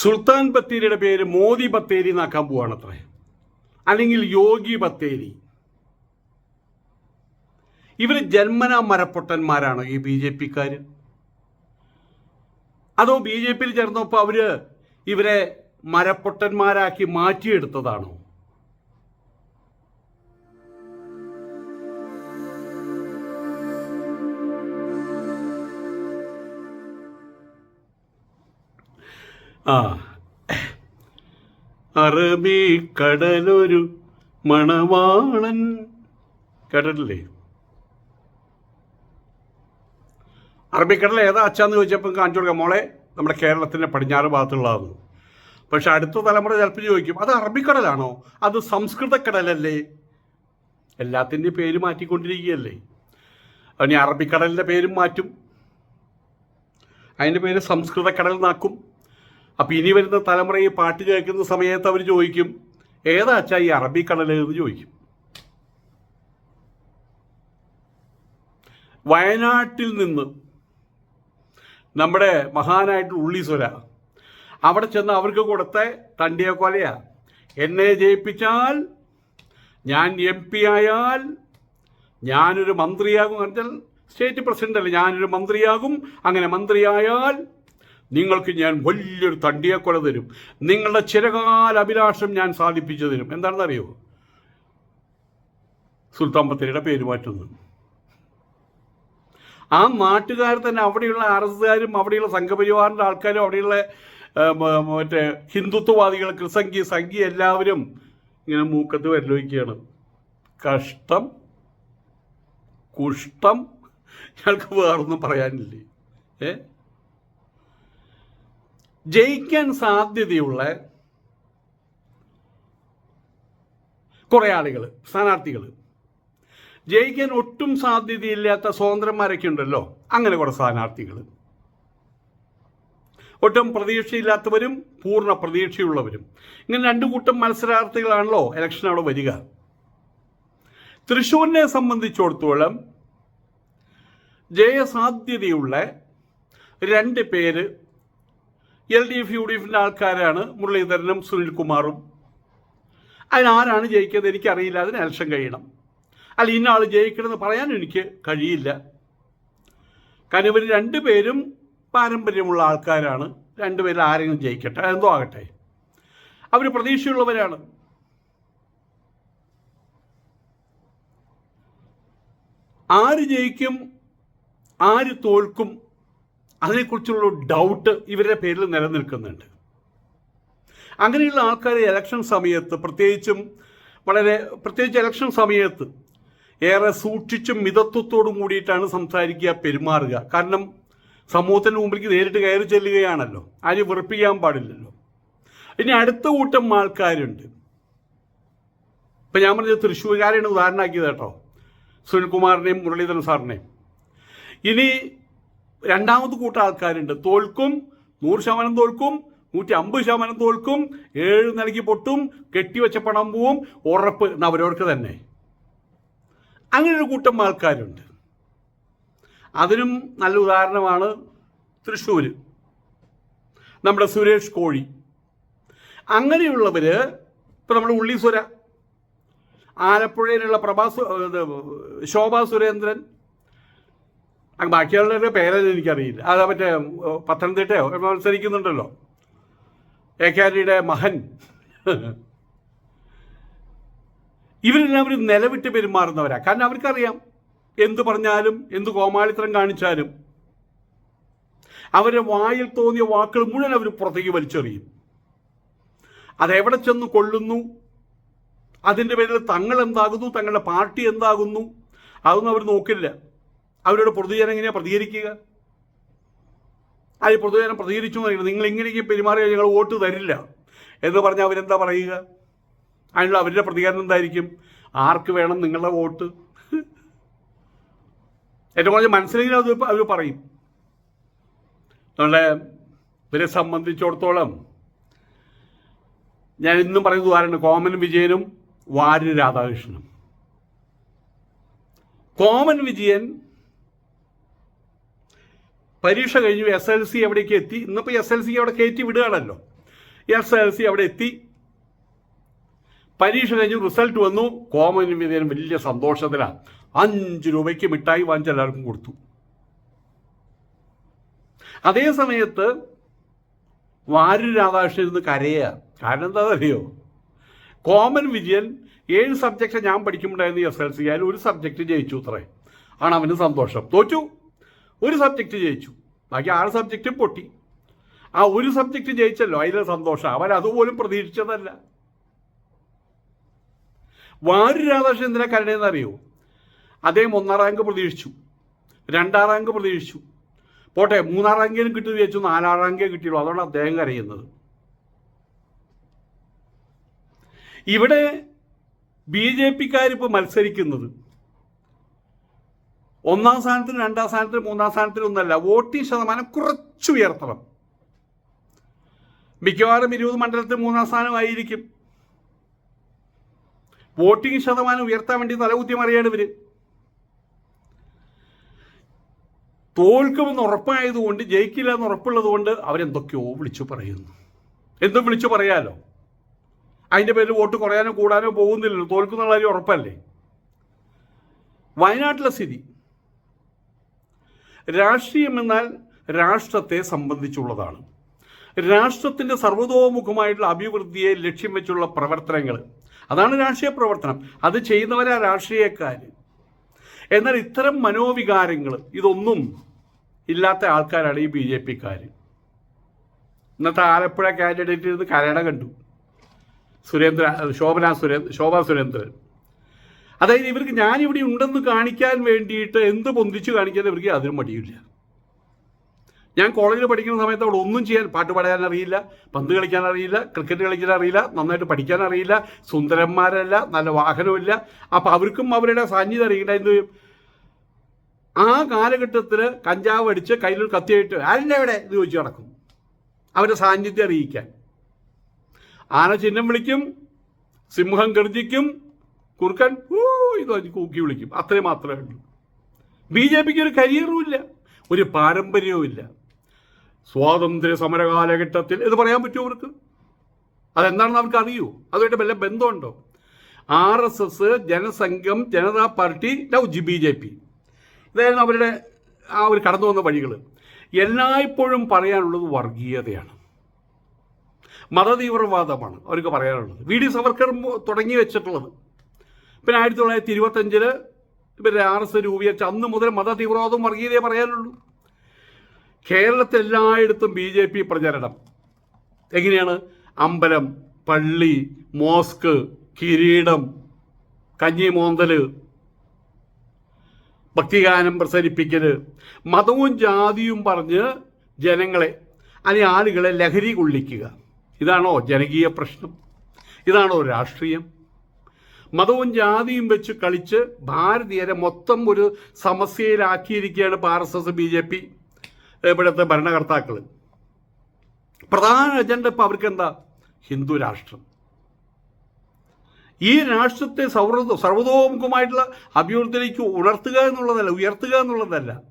സുൽത്താൻ ബത്തേരിയുടെ പേര് മോദി ബത്തേരി എന്നാക്കാൻ പോവാണത്രേ. അല്ലെങ്കിൽ യോഗി ബത്തേരി. ഇവർ ജന്മന മരപ്പൊട്ടന്മാരാണ് ഈ ബി ജെ പിക്കാർ അതോ ബി ജെ പിയിൽ ചേർന്നപ്പോൾ അവർ ഇവരെ മരപ്പൊട്ടന്മാരാക്കി മാറ്റിയെടുത്തതാണോ? ആ. അറബിക്കടലൊരു മണവാളൻ. കേട്ടിട്ടില്ലേ? അറബിക്കടൽ ഏതാ അച്ഛാന്ന് ചോദിച്ചപ്പോൾ കാണിച്ചു കൊടുക്കാം. മോളെ നമ്മുടെ കേരളത്തിന്റെ പടിഞ്ഞാറ് ഭാഗത്തുള്ളതാണ്. പക്ഷെ അടുത്ത തലമുറ ചിലപ്പോൾ ചോദിക്കും അത് അറബിക്കടലാണോ അത് സംസ്കൃത കടലല്ലേ? എല്ലാത്തിന്റെയും പേര് മാറ്റിക്കൊണ്ടിരിക്കുകയല്ലേ? അതിന് അറബിക്കടലിന്റെ പേരും മാറ്റും. അതിന്റെ പേര് സംസ്കൃതക്കടൽ എന്നാക്കും. അപ്പം ഇനി വരുന്ന തലമുറ ഈ പാട്ട് കേൾക്കുന്ന സമയത്ത് അവർ ചോദിക്കും ഏതാ അച്ഛാ ഈ അറബിക്കടൽ എന്ന് ചോദിക്കും? വയനാട്ടിൽ നിന്ന് നമ്മുടെ മഹാനായിട്ടുള്ള ഉള്ളീശ്വര അവിടെ ചെന്ന് അവർക്ക് കൊടുത്ത തണ്ടിയ കൊലയാ എന്നെ ജയിപ്പിച്ചാൽ ഞാൻ എം പി ആയാൽ ഞാനൊരു മന്ത്രിയാകും. എന്നാൽ സ്റ്റേറ്റ് പ്രസിഡന്റ് അല്ല? ഞാനൊരു മന്ത്രിയാകും. അങ്ങനെ മന്ത്രിയായാൽ നിങ്ങൾക്ക് ഞാൻ വലിയൊരു തണ്ടിയക്കൊല തരും. നിങ്ങളുടെ ചിരകാല അഭിലാഷം ഞാൻ സാധിപ്പിച്ചു തരും. എന്താണെന്നറിയോ? സുൽത്താൻ ബത്തേരിയുടെ പേര് മാറ്റുന്നു. ആ നാട്ടുകാർ തന്നെ അവിടെയുള്ള ആർ അവിടെയുള്ള സംഘപരിവാറിന്റെ ആൾക്കാരും അവിടെയുള്ള മറ്റേ ഹിന്ദുത്വവാദികൾ ക്രിസംഗി സംഘി എല്ലാവരും ഇങ്ങനെ മൂക്കത്ത് വരലോയ്ക്കുകയാണ് കഷ്ടം കുഷ്ടം ഞങ്ങൾക്ക് വേറൊന്നും പറയാനില്ലേ? ഏ? ജയിക്കാൻ സാധ്യതയുള്ള കുറേ ആളുകൾ സ്ഥാനാർത്ഥികൾ ജയിക്കാൻ ഒട്ടും സാധ്യതയില്ലാത്ത സ്വതന്ത്രന്മാരൊക്കെ ഉണ്ടല്ലോ അങ്ങനെ കുറേ സ്ഥാനാർത്ഥികൾ ഒട്ടും പ്രതീക്ഷയില്ലാത്തവരും പൂർണ പ്രതീക്ഷയുള്ളവരും. ഇങ്ങനെ രണ്ടു കൂട്ടം മത്സരാർത്ഥികളാണല്ലോ ഇലക്ഷൻ അവിടെ വരിക. തൃശ്ശൂരിനെ സംബന്ധിച്ചിടത്തോളം ജയസാധ്യതയുള്ള രണ്ട് പേര് L D F U D എഫിന്റെ ആൾക്കാരാണ് മുരളീധരനും സുനിൽകുമാറും. അതിനാരാണ് ജയിക്കുന്നത് എനിക്കറിയില്ല. അതിന് ഇലക്ഷൻ കഴിയണം. അല്ല ഇന്ന ആൾ ജയിക്കണമെന്ന് പറയാൻ എനിക്ക് കഴിയില്ല. കാരണം ഇവർ രണ്ടുപേരും പാരമ്പര്യമുള്ള ആൾക്കാരാണ്. രണ്ടുപേരും ആരെങ്കിലും ജയിക്കട്ടെ? എന്തോ ആകട്ടെ. അവർ പ്രതീക്ഷയുള്ളവരാണ്. ആര് ജയിക്കും ആര് തോൽക്കും അതിനെക്കുറിച്ചുള്ള ഡൗട്ട് ഇവരുടെ പേരിൽ നിലനിൽക്കുന്നുണ്ട്. അങ്ങനെയുള്ള ആൾക്കാർ ഇലക്ഷൻ സമയത്ത് പ്രത്യേകിച്ചും വളരെ പ്രത്യേകിച്ച് ഇലക്ഷൻ സമയത്ത് ഏറെ സൂക്ഷിച്ചും മിതത്വത്തോടും കൂടിയിട്ടാണ് സംസാരിക്കുക പെരുമാറുക. കാരണം സമൂഹത്തിന്റെ മുമ്പിലേക്ക് നേരിട്ട് കയറി ചെല്ലുകയാണല്ലോ. ആരും വെറുപ്പിക്കാൻ പാടില്ലല്ലോ. ഇനി അടുത്ത കൂട്ടം ആൾക്കാരുണ്ട്. ഇപ്പം ഞാൻ പറഞ്ഞത് തൃശ്ശൂർകാരെയാണ് ഉദാഹരണമാക്കിയത് കേട്ടോ. സുനിൽകുമാറിനെയും മുരളീധരൻ സാറിനെയും. ഇനി രണ്ടാമത് കൂട്ടം ആൾക്കാരുണ്ട്. തോൽക്കും നൂറ് ശതമാനം തോൽക്കും നൂറ്റി അമ്പത് ശതമാനം തോൽക്കും ഏഴ് നിലയ്ക്ക് പൊട്ടും കെട്ടിവെച്ച പണം പോവും ഉറപ്പ് അവരവർക്ക് തന്നെ. അങ്ങനെ ഒരു കൂട്ടം ആൾക്കാരുണ്ട്. അതിനും നല്ല ഉദാഹരണമാണ് തൃശ്ശൂർ നമ്മുടെ സുരേഷ് കോഴി. അങ്ങനെയുള്ളവർ ഇപ്പം നമ്മുടെ ഉള്ളീശ്വര ആലപ്പുഴയിലുള്ള പ്രഭാസ് ശോഭാ സുരേന്ദ്രൻ അങ്ങ് ബാക്കിയുള്ളവരുടെ പേരൊന്നും എനിക്കറിയില്ല. അത് മറ്റേ പത്തനംതിട്ടയോ മത്സരിക്കുന്നുണ്ടല്ലോ. എ കെ ആന്റണിയുടെ മഹൻ. ഇവരെല്ലാവരും നിലവിട്ട് പെരുമാറുന്നവരാ. കാരണം അവർക്കറിയാം എന്തു പറഞ്ഞാലും എന്ത് കോമാളിത്തരം കാണിച്ചാലും അവരുടെ വായിൽ തോന്നിയ വാക്കുകൾ മുഴുവൻ അവർ പുറത്തേക്ക് വലിച്ചെറിയും. അതെവിടെ ചെന്ന് കൊള്ളുന്നു? അതിന്റെ പേരിൽ തങ്ങൾ എന്താകുന്നു? തങ്ങളുടെ പാർട്ടി എന്താകുന്നു? അതൊന്നും അവർ നോക്കില്ല. അവരുടെ പൊതുജനം എങ്ങനെയാണ് പ്രതികരിക്കുക? ആ പൊതുജനം പ്രതികരിച്ചു എന്ന് നിങ്ങൾ ഇങ്ങനെയൊക്കെ പെരുമാറിയാൽ ഞങ്ങൾ വോട്ട് തരില്ല എന്ന് പറഞ്ഞാൽ അവരെന്താ പറയുക? അതിനുള്ള അവരുടെ പ്രതികരണം എന്തായിരിക്കും? ആർക്ക് വേണം നിങ്ങളുടെ വോട്ട്? ഏറ്റവും കുറച്ച് മനസ്സിലെങ്കിലും അത് അവർ പറയും. നമ്മളെ ഇവരെ സംബന്ധിച്ചിടത്തോളം ഞാൻ ഇന്നും പറയുന്നത് ആരാണ്? കോമൻ വിജയനും വാര്യ രാധാകൃഷ്ണനും കോമൻ വിജയൻ പരീക്ഷ കഴിഞ്ഞു എസ് എൽ സി എവിടേക്ക് എത്തി. ഇന്നിപ്പോൾ എസ് എൽ സി അവിടെ കയറ്റി വിടുകയാണല്ലോ. എസ് എൽ സി അവിടെ എത്തി. പരീക്ഷ കഴിഞ്ഞു റിസൾട്ട് വന്നു. കോമൺ വിധേയൻ വലിയ സന്തോഷത്തിലാണ് അഞ്ച് രൂപയ്ക്ക് മിഠായി വാങ്ങിച്ച് എല്ലാവർക്കും കൊടുത്തു. അതേ സമയത്ത് വാരു രാധാകൃഷ്ണൻ ഇരുന്ന് കരയുക കാരണം എന്താ അറിയോ കോമൺ വിജയൻ ഏഴ് സബ്ജക്റ്റ് ഞാൻ പഠിക്കുമ്പോഴായിരുന്നു എസ് എൽ സി അതിൽ ഒരു സബ്ജക്റ്റ് ജയിച്ചു അത്രേ. ആണ് അവന് സന്തോഷം. തോറ്റു. ഒരു സബ്ജക്റ്റ് ജയിച്ചു. ബാക്കി ആറ് സബ്ജക്റ്റ് പൊട്ടി. ആ ഒരു സബ്ജക്റ്റ് ജയിച്ചല്ലോ അതിലെ സന്തോഷം. അവൻ അതുപോലും പ്രതീക്ഷിച്ചതല്ല. വാരു രാധാകൃഷ്ണൻ കരണെന്ന് അറിയോ? അദ്ദേഹം ഒന്നാം റാങ്ക് പ്രതീക്ഷിച്ചു. രണ്ടാം റാങ്ക് പ്രതീക്ഷിച്ചു. പോട്ടെ മൂന്നാം റാങ്കിലും കിട്ടി വിചാരിച്ചു നാലാം റാങ്കേ കിട്ടിയുള്ളൂ. അതുകൊണ്ട് അദ്ദേഹം കരയുന്നത്. ഇവിടെ ബി ജെ പിക്കാരിപ്പോൾ മത്സരിക്കുന്നത്. ഒന്നാം സ്ഥാനത്തിന് രണ്ടാം സ്ഥാനത്തിന് മൂന്നാം സ്ഥാനത്തിന് ഒന്നല്ല വോട്ടിംഗ് ശതമാനം കുറച്ച് ഉയർത്തണം. മിക്കവാറും ഇരുപത് മണ്ഡലത്തിൽ മൂന്നാം സ്ഥാനമായിരിക്കും. വോട്ടിംഗ് ശതമാനം ഉയർത്താൻ വേണ്ടി തലകുത്തി മറിയാണ് ഇവർ. തോൽക്കുമെന്ന് ഉറപ്പായതുകൊണ്ട് ജയിക്കില്ല എന്ന് ഉറപ്പുള്ളത് കൊണ്ട് അവരെന്തൊക്കെയോ വിളിച്ചു പറയുന്നു. എന്തും വിളിച്ചു പറയാലോ? അതിന്റെ പേരിൽ വോട്ട് കുറയാനോ കൂടാനോ പോകുന്നില്ലല്ലോ തോൽക്കുന്നുള്ള കാര്യം ഉറപ്പല്ലേ? വയനാട്ടിലെ സ്ഥിതി. രാഷ്ട്രീയം എന്നാൽ രാഷ്ട്രത്തെ സംബന്ധിച്ചുള്ളതാണ്. രാഷ്ട്രത്തിന്റെ സർവതോമുഖമായിട്ടുള്ള അഭിവൃദ്ധിയെ ലക്ഷ്യം വെച്ചുള്ള പ്രവർത്തനങ്ങൾ. അതാണ് രാഷ്ട്രീയ പ്രവർത്തനം. അത് ചെയ്യുന്നവരാ രാഷ്ട്രീയക്കാർ എന്നാൽ ഇത്തരം മനോവികാരങ്ങൾ ഇതൊന്നും ഇല്ലാത്ത ആൾക്കാരാണ് ഈ ബി ജെ പിക്കാർ ഇന്നത്തെ ആലപ്പുഴ കാൻഡിഡേറ്റ് ഇരുന്ന് കരട കണ്ടു. സുരേന്ദ്ര ശോഭന സുരേന്ദ്ര ശോഭ സുരേന്ദ്രൻ. അതായത് ഇവർക്ക് ഞാനിവിടെ ഉണ്ടെന്ന് കാണിക്കാൻ വേണ്ടിയിട്ട് എന്ത് പൊന്തിച്ചു കാണിക്കാൻ ഇവർക്ക് അതിനും മടിയില്ല ഞാൻ കോളേജിൽ പഠിക്കുന്ന സമയത്ത് അവിടെ ഒന്നും ചെയ്യാൻ പാട്ട് പാടാൻ അറിയില്ല പന്ത് കളിക്കാൻ അറിയില്ല ക്രിക്കറ്റ് കളിക്കാൻ അറിയില്ല നന്നായിട്ട് പഠിക്കാൻ അറിയില്ല സുന്ദരന്മാരല്ല നല്ല വാഹനമില്ല അപ്പം അവർക്കും അവരുടെ സാന്നിധ്യം അറിയില്ല എന്ത് ചെയ്യും? ആ കാലഘട്ടത്തിൽ കഞ്ചാവ് അടിച്ച് കയ്യിലൊരു കത്തിയായിട്ട് ആരുടെ എവിടെ ഇത് ചോദിച്ചു നടക്കും. അവരുടെ സാന്നിധ്യം അറിയിക്കാൻ. ആന ചിഹ്നം വിളിക്കും സിംഹം ഗർജിക്കും കുറുക്കൻ ഊ ഇത് കൂക്കി വിളിക്കും. അത്രയും മാത്രമേ ഉള്ളൂ. ബി ജെ പിക്ക് ഒരു കരിയറും ഇല്ല ഒരു പാരമ്പര്യവും ഇല്ല. സ്വാതന്ത്ര്യ സമര കാലഘട്ടത്തിൽ ഇത് പറയാൻ പറ്റുമോ അവർക്ക്? അതെന്താണെന്ന് അവർക്ക് അറിയൂ? അതുമായിട്ട് വല്ല ബന്ധമുണ്ടോ? R S S Jana Sangham Janata party love ജി ബി ജെ പി. ഇതായിരുന്നു അവരുടെ ആ ഒരു കടന്നു വന്ന വഴികൾ എല്ലായ്പ്പോഴും പറയാനുള്ളത് വർഗീയതയാണ്. മതതീവ്രവാദമാണ് അവർക്ക് പറയാനുള്ളത്. വി ഡി സവർക്കർ തുടങ്ങി വെച്ചിട്ടുള്ളത്. പിന്നെ ആയിരത്തി തൊള്ളായിരത്തി ഇരുപത്തഞ്ചിൽ ഇവരുടെ ആർ എസ് രൂപീകരിച്ച അന്ന് മുതൽ മത തീവ്രവാദവും വർഗീയതയെ പറയാനുള്ളൂ. കേരളത്തിൽ എല്ലായിടത്തും ബി ജെ പി പ്രചരണം. എങ്ങനെയാണ്? അമ്പലം പള്ളി മോസ്ക് കിരീടം കഞ്ഞിമോന്തൽ ഭക്തിഗാനം പ്രസരിപ്പിക്കൽ മതവും ജാതിയും പറഞ്ഞ് ജനങ്ങളെ അല്ലെങ്കിൽ ആളുകളെ ലഹരി കൊള്ളിക്കുക. ഇതാണോ ജനകീയ പ്രശ്നം? ഇതാണോ രാഷ്ട്രീയം? മതവും ജാതിയും വെച്ച് കളിച്ച് ഭാരതീയരെ മൊത്തം ഒരു സമസ്യയിലാക്കിയിരിക്കുകയാണ് ഇപ്പോൾ R S S B J P ഇവിടുത്തെ ഭരണകർത്താക്കൾ. പ്രധാന അജണ്ട ഇപ്പം അവർക്ക് എന്താ? ഹിന്ദു രാഷ്ട്രം. ഈ രാഷ്ട്രത്തെ സൗഹൃദ സർവതോമുഖമായിട്ടുള്ള അഭിവൃദ്ധിയിലേക്ക് ഉണർത്തുക എന്നുള്ളതല്ല ഉയർത്തുക എന്നുള്ളതല്ല.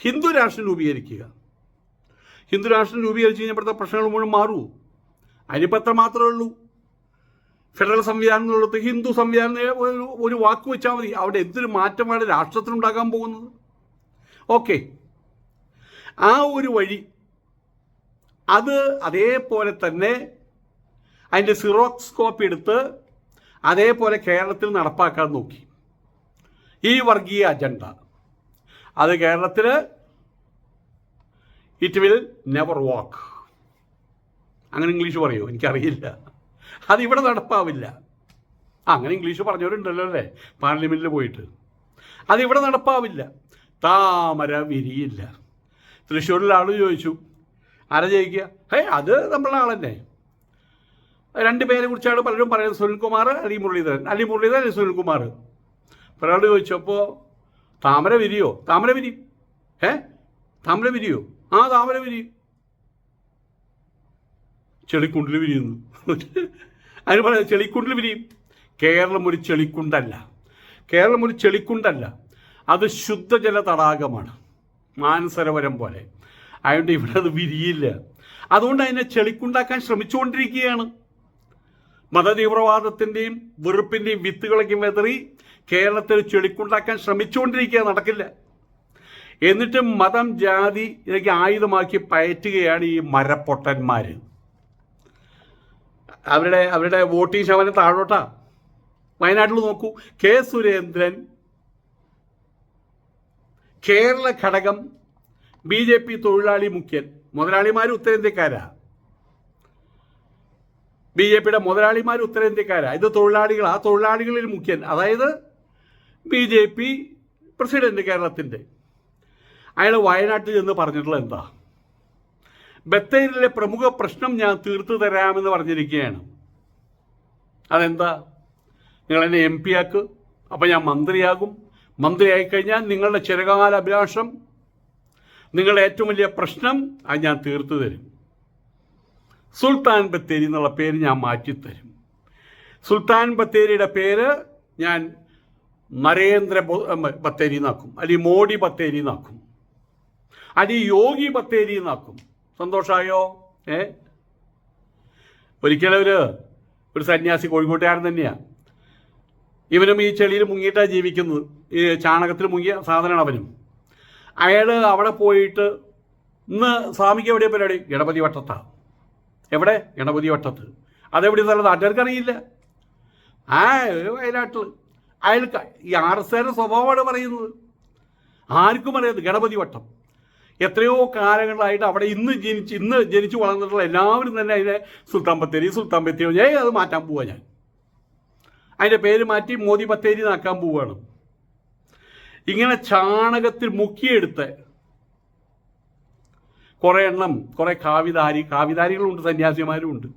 ഹിന്ദു രാഷ്ട്രം രൂപീകരിക്കുക. ഹിന്ദു രാഷ്ട്രം രൂപീകരിച്ച് കഴിഞ്ഞപ്പോഴത്തെ പ്രശ്നങ്ങൾ മുഴുവൻ മാറൂ. അതിനിപ്പോൾ മാത്രമേ ഉള്ളൂ. ഫെഡറൽ സംവിധാനം എന്നുള്ളത് ഹിന്ദു സംവിധാനം ഒരു വാക്ക് വെച്ചാൽ മതി. അവിടെ എന്തൊരു മാറ്റമാണ് രാഷ്ട്രത്തിനുണ്ടാകാൻ പോകുന്നത്? ഓക്കെ. ആ ഒരു വഴി അത് അതേപോലെ തന്നെ അതിന്റെ സിറോക്സ് കോപ്പി എടുത്ത് അതേപോലെ കേരളത്തിൽ നടപ്പാക്കാൻ നോക്കി. ഈ വർഗീയ അജണ്ട. അത് കേരളത്തിൽ ഇറ്റ് വിൽ നെവർ വാക്ക്. അങ്ങനെ ഇംഗ്ലീഷ് പറയുമോ എനിക്കറിയില്ല. അതിവിടെ നടപ്പാവില്ല. അങ്ങനെ ഇംഗ്ലീഷ് പറഞ്ഞവരുണ്ടല്ലോ അല്ലേ? പാർലമെന്റിൽ പോയിട്ട്. അതിവിടെ നടപ്പാവില്ല. താമര വിരിയില്ല. തൃശ്ശൂരിൽ ആൾ ചോദിച്ചു ആരാ ജയിക്കുക ഹേ അത് നമ്മളെ ആൾ രണ്ട് പേരെ കുറിച്ചാണ് പലരും പറയുന്നത്. സുനിൽകുമാർ അലി മുരളീധരൻ. അലി മുരളീധരൻ അലി സുനിൽകുമാർ? ഒരാൾ ചോദിച്ചപ്പോൾ താമര വിരിയോ? താമര വിരി ഏ താമര വിരിയോ? ആ താമര വിരിയും. ചെളിക്കുണ്ടിൽ വിരിയുന്നു. അതിന് പറയാം ചെളിക്കുണ്ടിൽ വിരിയും. കേരളം ഒരു ചെളിക്കുണ്ടല്ല. കേരളം ഒരു ചെളിക്കുണ്ടല്ല. അത് ശുദ്ധജല തടാകമാണ്. മാനസരോവരം പോലെ. അതുകൊണ്ട് ഇവിടെ അത് വിരിയില്ല. അതുകൊണ്ട് അതിനെ ചെളിക്കുണ്ടാക്കാൻ ശ്രമിച്ചുകൊണ്ടിരിക്കുകയാണ്. മതതീവ്രവാദത്തിന്റെയും വെറുപ്പിന്റെയും വിത്തുകളൊക്കെ വെതറി കേരളത്തിൽ ചെളിക്കുണ്ടാക്കാൻ ശ്രമിച്ചുകൊണ്ടിരിക്കുക നടക്കില്ല. എന്നിട്ട് മതം ജാതി ഇതൊക്കെ ആയുധമാക്കി പയറ്റുകയാണ് ഈ മരപ്പൊട്ടന്മാർ അവരുടെ അവരുടെ വോട്ടിംഗ് ശതമാനം താഴോട്ടാ. വയനാട്ടിൽ നോക്കൂ കെ സുരേന്ദ്രൻ കേരള ഘടകം ബി ജെ പി തൊഴിലാളി മുഖ്യൻ മുതലാളിമാർ ഉത്തരേന്ത്യക്കാരാ. ബി ജെ പിയുടെ മുതലാളിമാർ ഉത്തരേന്ത്യക്കാരാ. ഇത് തൊഴിലാളികൾ ആ തൊഴിലാളികളിൽ മുഖ്യൻ അതായത് ബി ജെ പി പ്രസിഡന്റ് കേരളത്തിന്റെ അയാൾ വയനാട്ടിൽ ചെന്ന് പറഞ്ഞിട്ടുള്ള എന്താ? ബത്തേരിയിലെ പ്രമുഖ പ്രശ്നം ഞാൻ തീർത്തു തരാമെന്ന് പറഞ്ഞിരിക്കുകയാണ്. അതെന്താ? നിങ്ങൾ എന്നെ എം പി ആക്ക് അപ്പം ഞാൻ മന്ത്രിയാകും. മന്ത്രിയായി കഴിഞ്ഞാൽ നിങ്ങളുടെ ചിരകാല അഭിലാഷം നിങ്ങളുടെ ഏറ്റവും വലിയ പ്രശ്നം അത് ഞാൻ തീർത്തു തരും. സുൽത്താൻ ബത്തേരി എന്നുള്ള പേര് ഞാൻ മാറ്റിത്തരും. സുൽത്താൻ ബത്തേരിയുടെ പേര് ഞാൻ നരേന്ദ്ര ബത്തേരി എന്നാക്കും അല്ലെങ്കിൽ മോഡി ബത്തേരി എന്നാക്കും അല്ലെങ്കിൽ യോഗി ബത്തേരി എന്നാക്കും സന്തോഷമായോ ഏ? ഒരിക്കലും ഒരു സന്യാസി കോഴിക്കോട്ടുകാരൻ തന്നെയാണ് ഇവനും ഈ ചെളിയിൽ മുങ്ങിയിട്ടാണ് ജീവിക്കുന്നത്. ഈ ചാണകത്തിൽ മുങ്ങിയ സാധനമാണ് അവനും. അയാൾ അവിടെ പോയിട്ട് ഇന്ന് സ്വാമിക്ക് എവിടെ പരിപാടി? ഗണപതി വട്ടത്താ. എവിടെ? ഗണപതി വട്ടത്ത്. അതെവിടെ സ്ഥലം നാട്ടുകാർക്ക് അറിയില്ല ആ വയനാട്ടിൽ അയാൾക്ക് ഈ ആർ എസ് സ്വഭാവമാണ് പറയുന്നത്? ആർക്കും അറിയാതെ ഗണപതി വട്ടം. എത്രയോ കാലങ്ങളായിട്ട് അവിടെ ഇന്ന് ജനിച്ച് ഇന്ന് ജനിച്ചു വളർന്നിട്ടുള്ള എല്ലാവരും തന്നെ അതിനെ സുൽത്താൻ ബത്തേരി സുൽത്താൻ ബത്തേരി ഞാൻ അത് മാറ്റാൻ പോവാ ഞാൻ. അതിന്റെ പേര് മാറ്റി മോദി ബത്തേരി നാക്കാൻ പോവുകയാണ് ഇങ്ങനെ ചാണകത്തിൽ മുക്കിയെടുത്ത് കുറേ എണ്ണം കുറേ കാവിധാരി കാവിധാരികളുണ്ട് സന്യാസിമാരും ഉണ്ട്.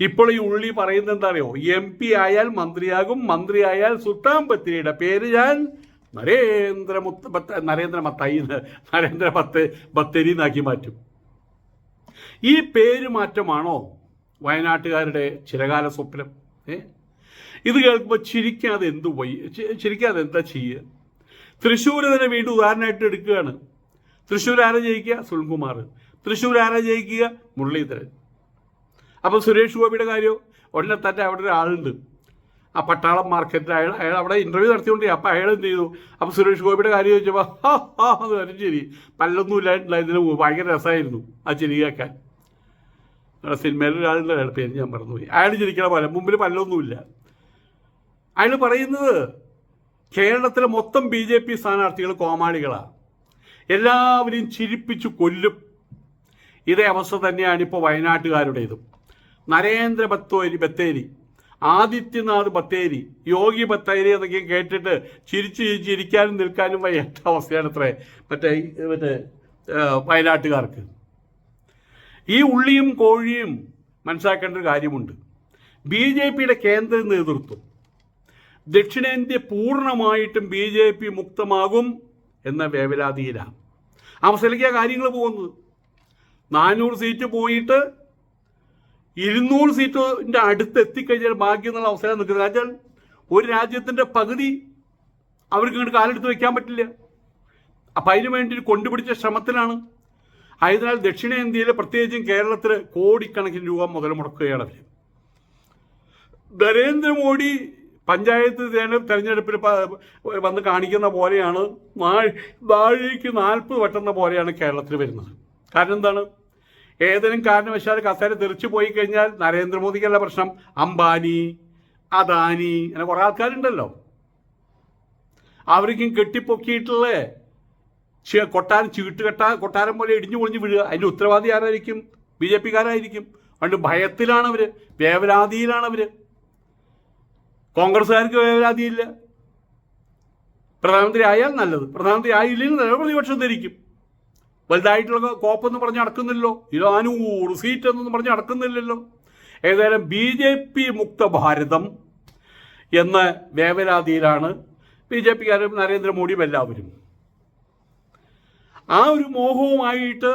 ഇപ്പോൾ ഈ ഉള്ളി പറയുന്നത് എന്താ അറിയോ? എം പി ആയാൽ മന്ത്രിയാകും മന്ത്രിയായാൽ സുൽത്താൻ ബത്തേരിയുടെ പേര് ഞാൻ നരേന്ദ്രമുത്ത് ബത്ത നരേന്ദ്ര മത്തായി നരേന്ദ്ര ബത്ത് ബത്തേരി എന്നാക്കി മാറ്റും. ഈ പേര് മാറ്റമാണോ വയനാട്ടുകാരുടെ ചിരകാല സ്വപ്നം? ഏ? ഇത് കേൾക്കുമ്പോൾ ചിരിക്കാതെ എന്ത് പോയി ചിരിക്കാതെ എന്താ ചെയ്യുക തൃശ്ശൂർ തന്നെ വീണ്ടും ഉദാഹരണമായിട്ട് എടുക്കുകയാണ്. തൃശ്ശൂർ ആരാ ജയിക്കുക? സുൽകുമാർ. തൃശ്ശൂർ ആരാ ജയിക്കുക? മുരളീധരൻ. അപ്പോൾ സുരേഷ് ഗോപിയുടെ കാര്യം? ഉടനെ തന്നെ അവിടെ ഒരാളുണ്ട്. ആ പട്ടാളം മാർക്കറ്റിൽ അയാൾ അയാൾ അവിടെ ഇന്റർവ്യൂ നടത്തിയോണ്ടി അപ്പോൾ അയാൾ എന്ത് ചെയ്തു? അപ്പോൾ സുരേഷ് ഗോപിയുടെ കാര്യം ചോദിച്ചപ്പോൾ ഹാ ഹാ എന്ന് പറഞ്ഞു ശരി പല്ലൊന്നും ഇല്ലായിട്ടില്ല മുമ്പ്. ഭയങ്കര രസമായിരുന്നു ആ ചിരി കേൾക്കാൻ. നമ്മുടെ സിനിമയിൽ ഒരാളുണ്ട് പേര് ഞാൻ മറന്നുപോയി. അയാൾ ചിരിക്കണ പോലെ മുമ്പിൽ പല്ലൊന്നുമില്ല അയാൾ പറയുന്നത് കേരളത്തിലെ മൊത്തം ബി ജെ പി സ്ഥാനാർത്ഥികൾ കോമാളികളാണ് എല്ലാവരെയും ചിരിപ്പിച്ചു കൊല്ലും. ഇതേ അവസ്ഥ തന്നെയാണ് ഇപ്പോൾ വയനാട്ടുകാരുടേതും. നരേന്ദ്ര ബത്തോരി ബത്തേരി. ആദിത്യനാഥ് ബത്തേരി യോഗി ബത്തേരി എന്നൊക്കെ കേട്ടിട്ട് ചിരിച്ചു ചിരിക്കാനും നിൽക്കാനും വയ്യാത്ത അവസ്ഥയാണ് അത്രേ മറ്റേ മറ്റേ വയനാട്ടുകാർക്ക്. ഈ ഉള്ളിയും കോഴിയും മനസ്സിലാക്കേണ്ട ഒരു കാര്യമുണ്ട്. ബി ജെ പിയുടെ കേന്ദ്ര നേതൃത്വം ദക്ഷിണേന്ത്യ പൂർണമായിട്ടും ബി ജെ പി മുക്തമാകും എന്ന വേവലാതിയിലാണ്. അവസരയ്ക്കാ കാര്യങ്ങൾ പോകുന്നത്. നാനൂറ് സീറ്റ് പോയിട്ട് ഇരുന്നൂറ് സീറ്റിന്റെ അടുത്ത് എത്തിക്കഴിഞ്ഞാൽ ഭാഗ്യം എന്നുള്ള അവസരം നിൽക്കുന്നത്. കാരണം ഒരു രാജ്യത്തിന്റെ പകുതി അവർക്ക് ഇങ്ങോട്ട് കാലെടുത്ത് വെക്കാൻ പറ്റില്ല. അപ്പം അതിനു വേണ്ടി കൊണ്ടുപിടിച്ച ശ്രമത്തിലാണ് ആയതിനാൽ ദക്ഷിണേന്ത്യയിൽ പ്രത്യേകിച്ചും കേരളത്തിൽ കോടിക്കണക്കിന് രൂപ മുതൽ മുടക്കുകയാണ് അവർ നരേന്ദ്രമോദി പഞ്ചായത്ത് തെര- തെരഞ്ഞെടുപ്പിൽ വന്ന് കാണിക്കുന്ന പോലെയാണ് നാഴിക്ക് നാൽപ്പത് വട്ടുന്ന പോലെയാണ് കേരളത്തിൽ വരുന്നത്. കാരണം എന്താണ്? ഏതെങ്കിലും കാരണവശാൽ കസേര തെറിച്ചു പോയി കഴിഞ്ഞാൽ നരേന്ദ്രമോദിക്കല്ല പ്രശ്നം. അംബാനി അദാനി അങ്ങനെ കുറേ ആൾക്കാരുണ്ടല്ലോ. അവർക്കും കെട്ടിപ്പൊക്കിയിട്ടുള്ള കൊട്ടാരം ചീട്ട് കെട്ടാ കൊട്ടാരം പോലെ ഇടിഞ്ഞു പൊളിഞ്ഞു വീഴുക. അതിന്റെ ഉത്തരവാദി ആരായിരിക്കും? ബി ജെ പിക്കാരായിരിക്കും. അതുകൊണ്ട് ഭയത്തിലാണ് അവർ കോൺഗ്രസ്സുകാർക്ക് വേവലാതിയില്ല. പ്രധാനമന്ത്രി ആയാൽ നല്ലത്. പ്രധാനമന്ത്രി ആയില്ലെങ്കിൽ നല്ല പ്രതിപക്ഷം ധരിക്കും. വലുതായിട്ടുള്ള കോപ്പെന്ന് പറഞ്ഞ് നടക്കുന്നില്ലല്ലോ. ഇരുന്നൂറ് സീറ്റ് എന്നൊന്നും പറഞ്ഞ് നടക്കുന്നില്ലല്ലോ. ഏതായാലും ബി ജെ പി മുക്ത ഭാരതം എന്ന വേവലാതിയിലാണ് ബി ജെ പിക്കാരും നരേന്ദ്രമോദിയും എല്ലാവരും. ആ ഒരു മോഹവുമായിട്ട്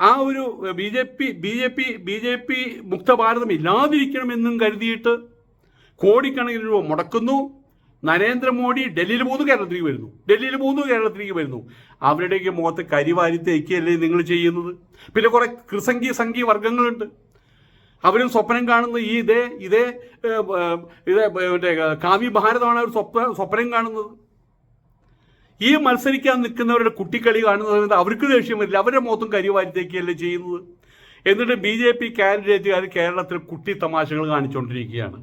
ആ ഒരു B J P B J P B J P മുക്ത ഭാരതം ഇല്ലാതിരിക്കണമെന്നും കരുതിയിട്ട് കോടിക്കണക്കിന് രൂപ മുടക്കുന്നു. നരേന്ദ്രമോദി ഡൽഹിയിൽ പോകുന്നു കേരളത്തിലേക്ക് വരുന്നു. ഡൽഹിയിൽ പോകുന്നു കേരളത്തിലേക്ക് വരുന്നു. അവരുടെയൊക്കെ മുഖത്ത് കരിവാരി തേക്കുകയല്ലേ നിങ്ങൾ ചെയ്യുന്നത്? പിന്നെ കുറെ കൃസംഗി സംഘി വർഗങ്ങളുണ്ട് അവരും സ്വപ്നം കാണുന്നത് ഈ ഇതേ ഇതേ ഇതേ മറ്റേ കാവ്യ ഭാരതമാണ് അവർ സ്വപ്ന സ്വപ്നം കാണുന്നത്. ഈ മത്സരിക്കാൻ നിൽക്കുന്നവരുടെ കുട്ടിക്കളി കാണുന്ന സമയത്ത് അവർക്ക് ദേഷ്യം വരില്ല. അവരുടെ മുഖത്തും കരിവാരി തേക്കുകയല്ലേ ചെയ്യുന്നത്? എന്നിട്ട് ബി ജെ പി കാൻഡിഡേറ്റുകാർ കേരളത്തിൽ കുട്ടി തമാശകൾ കാണിച്ചുകൊണ്ടിരിക്കുകയാണ്.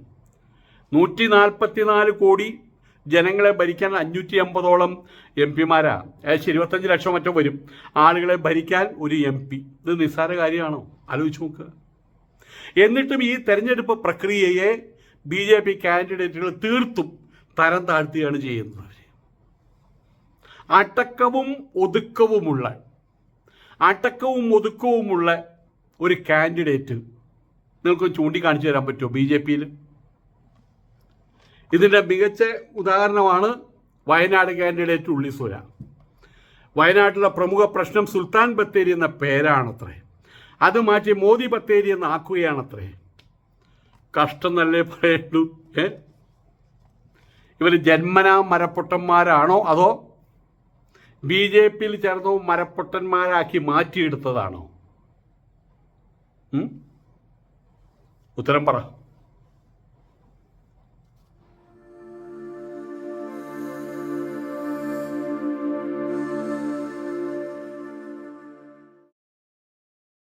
നൂറ്റി നാൽപ്പത്തിനാല് കോടി ജനങ്ങളെ ഭരിക്കാൻ അഞ്ഞൂറ്റി അമ്പതോളം എം പിമാരാ. ഏകദേശം ഇരുപത്തഞ്ച് ലക്ഷം മറ്റോ വരും. ആളുകളെ ഭരിക്കാൻ ഒരു എം പി. ഇത് നിസ്സാര കാര്യമാണോ? ആലോചിച്ച് നോക്കുക എന്നിട്ടും ഈ തെരഞ്ഞെടുപ്പ് പ്രക്രിയയെ ബി ജെ പി കാൻഡിഡേറ്റുകൾ തീർത്തും തരം താഴ്ത്തുകയാണ് ചെയ്യുന്നത് അടക്കവും ഒതുക്കവുമുള്ള അടക്കവും ഒതുക്കവുമുള്ള ഒരു കാൻഡിഡേറ്റ് നിങ്ങൾക്ക് ചൂണ്ടിക്കാണിച്ചു തരാൻ പറ്റുമോ ബി ജെ പിയിൽ? ഇതിന്റെ മികച്ച ഉദാഹരണമാണ് വയനാട് കാൻഡിഡേറ്റ് ഉള്ളിസുര വയനാട്ടിലെ പ്രമുഖ പ്രശ്നം സുൽത്താൻ ബത്തേരി എന്ന പേരാണത്രേ. അത് മാറ്റി മോദി ബത്തേരി എന്ന് ആക്കുകയാണത്രേ. കഷ്ടം നല്ലേ പറയണ്ടു ഏ? ഇവർ ജന്മനാ മരപ്പൊട്ടന്മാരാണോ അതോ ബി ജെ പിയിൽ ചേർന്നോ മരപ്പൊട്ടന്മാരാക്കി മാറ്റിയെടുത്തതാണോ? ഉത്തരം പറ.